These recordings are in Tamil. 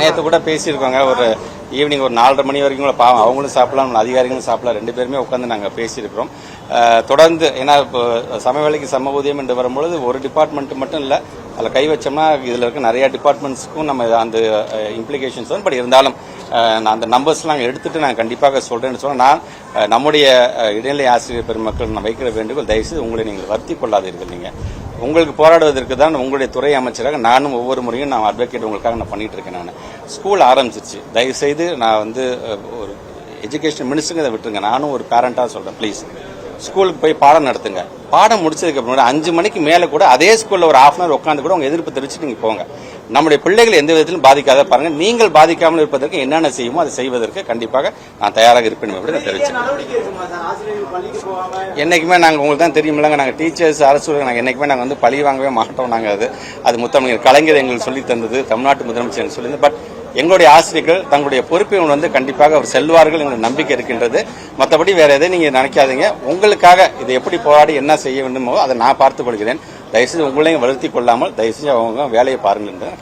நேற்று கூட பேசியிருக்கோங்க ஒரு ஈவினிங் ஒரு நாலரை மணி வரைக்கும் கூட பாவம் அவங்களும் சாப்பிடலாம் நம்ம அதிகாரிகளும் சாப்பிடலாம் ரெண்டு பேருமே உட்காந்து நாங்கள் பேசியிருக்கிறோம். தொடர்ந்து ஏன்னா இப்போ சம வேலைக்கு சம ஊதியம் என்று வரும்பொழுது ஒரு டிபார்ட்மெண்ட் மட்டும் இல்லை அதில் கை வச்சோம்னா இதில் இருக்க நிறைய டிபார்ட்மெண்ட்ஸ்க்கும் நம்ம அந்த இம்ப்ளிகேஷன்ஸ் வரும் பட் இருந்தாலும் நான் அந்த நம்பர்ஸ்லாம் எடுத்துட்டு நான் கண்டிப்பாக சொல்றேன்னு சொன்னால் நான் நம்முடைய இடைநிலை ஆசிரியர் பெருமக்கள் நான் வைக்கிற வேண்டுகோள் தயவுசெய்து உங்களை நீங்கள் வருத்தி கொள்ளாதீர்கள் நீங்கள் உங்களுக்கு போராடுவதற்கு தான் உங்களுடைய துறை அமைச்சராக நானும் ஒவ்வொரு முறையும் நான் அட்வொகேட் உங்களுக்காக நான் பண்ணிட்டு இருக்கேன் நான். ஸ்கூல் ஆரம்பிச்சிருச்சு. தயவுசெய்து நான் வந்து ஒரு எஜுகேஷன் மினிஸ்டருங்க இதை விட்டுருங்க. நானும் ஒரு பேரண்டாக சொல்கிறேன் ப்ளீஸ் ஸ்கூலுக்கு போய் பாடம் நடத்துங்க. பாடம் முடிச்சதுக்கு அப்புறம் அஞ்சு மணிக்கு மேலே கூட அதே ஸ்கூலில் ஒரு ஹாஃப் அன் உட்காந்து கூட உங்கள் எதிர்ப்பு தெரிவிச்சு நீங்கள் போங்க. நம்முடைய பிள்ளைகள் எந்த விதத்திலும் பாதிக்காத பாருங்க. நீங்கள் பாதிக்காமல் இருப்பதற்கு என்னென்ன செய்யுமோ அதை செய்வதற்கு கண்டிப்பாக நான் தயாராக இருப்பேன் அப்படி நான் தெரிவிச்சேன் என்னைக்குமே நாங்கள் உங்களுக்கு தான் தெரியுமில்லங்க நாங்கள் டீச்சர்ஸ் அரசு நாங்கள் என்னைக்குமே நாங்கள் வந்து பழி வாங்கவே மாட்டோம் நாங்கள் அது. அது முத்தமிழர் கலைஞர் எங்களுக்கு சொல்லி தந்தது தமிழ்நாட்டு முதலமைச்சர் எங்களுக்கு சொல்லி பட் எங்களுடைய ஆசிரியர்கள் தங்களுடைய பொறுப்பை வந்து கண்டிப்பாக அவர் செல்வார்கள் எங்களுக்கு நம்பிக்கை இருக்கின்றது. மற்றபடி வேற எதை நீங்க நினைக்காதீங்க. உங்களுக்காக இதை எப்படி போராடி என்ன செய்ய வேண்டுமோ அதை நான் பார்த்துக் கொள்கிறேன். தயவுசெய்து உங்களையும் வளர்த்தி கொள்ளாமல் தயவுசெய்து அவங்க வேலையை பாருங்கள்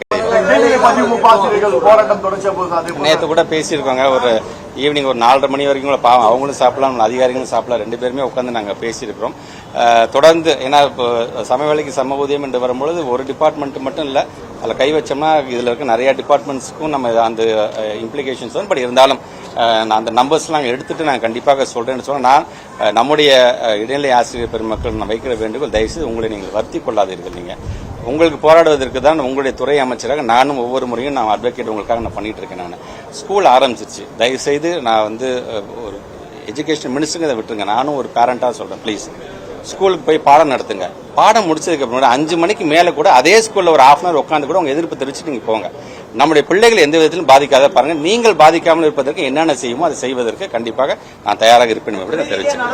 நேற்று கூட பேசியிருக்கோங்க ஒரு ஈவினிங் ஒரு நாலரை மணி வரைக்கும் கூட பாவம் அவங்களும் சாப்பிடலாம் அதிகாரிகளும் சாப்பிடலாம் ரெண்டு பேருமே உட்காந்து நாங்கள் பேசியிருக்கிறோம். தொடர்ந்து ஏன்னா இப்போ சம வேலைக்கு சம ஊதியம் என்று வரும்பொழுது ஒரு டிபார்ட்மெண்ட் மட்டும் இல்லை அதில் கை வச்சோம்னா இதில் இருக்க நிறைய டிபார்ட்மெண்ட்ஸ்க்கும் நம்ம அந்த இம்ப்ளிகேஷன்ஸ் வரும். பட் இருந்தாலும் நான் அந்த நம்பர்ஸ்லாம் எடுத்துகிட்டு நான் கண்டிப்பாக சொல்கிறேன்னு சொன்னால் நான் நம்முடைய இடைநிலை ஆசிரியர் பெருமக்கள் நான் வைக்கிற வேண்டுகோள் தயவுசெய்து உங்களை நீங்கள் வருத்தி கொள்ளாதீர்கள் நீங்கள் உங்களுக்கு போராடுவதற்கு தான் உங்களுடைய துறை அமைச்சராக நானும் ஒவ்வொரு முறையும் நான் அட்வொகேட் உங்களுக்காக நான் பண்ணிகிட்டு இருக்கேன் நான். ஸ்கூல் ஆரம்பிச்சிருச்சு. தயவுசெய்து நான் வந்து ஒரு எஜுகேஷன் மினிஸ்டருங்க இதை விட்டுருங்க. நானும் ஒரு பேரண்ட்டாக சொல்கிறேன் ப்ளீஸ் ஸ்கூலுக்கு போய் பாடம் நடத்துங்க. பாடம் முடிச்சதுக்கு அப்புறம் அஞ்சு மணிக்கு மேலே கூட அதே ஸ்கூல்ல ஒரு ஹாஃப் அன் அவர் உட்காந்து கூட உங்க எதிர்ப்பு தெரிவிச்சு நீங்க போங்க. நம்முடைய பிள்ளைகள் எந்த விதத்திலும் பாதிக்காத பாருங்க. நீங்கள் பாதிக்காமல் இருப்பதற்கு என்னென்ன செய்யுமோ அதை செய்வதற்கு கண்டிப்பாக நான் தயாராக இருப்பேன் அப்படி நான் தெரிவிச்சேன்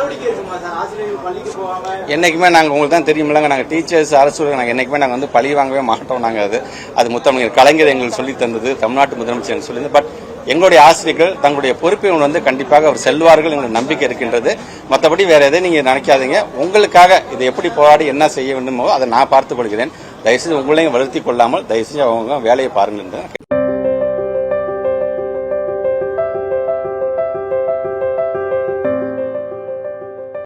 என்னைக்குமே நாங்கள் உங்களுக்கு தான் தெரியுமில்லங்க. நாங்கள் டீச்சர்ஸ் அரசு நாங்கள் என்னைக்குமே நாங்கள் வந்து பழி வாங்கவே மாட்டோம். நாங்கள் அது அது முத்தமிழர் கலைஞர் எங்களுக்கு சொல்லி தந்தது தமிழ்நாட்டு முதலமைச்சர் எனக்கு சொல்லி பட் எங்களுடைய ஆசிரியர்கள் தங்களுடைய பொறுப்பை வந்து கண்டிப்பாக அவர் செல்வார்கள் எங்களுக்கு நம்பிக்கை இருக்கின்றது. மற்றபடி வேற எதை நீங்க நினைக்காதீங்க. உங்களுக்காக இதை எப்படி போராடி என்ன செய்ய வேண்டுமோ அதை நான் பார்த்துக் கொள்கிறேன். தயவுசெய்து உங்களையும் வருத்தி கொள்ளாமல் தயவுசெய்து அவங்க வேலையை பாருங்கள் என்று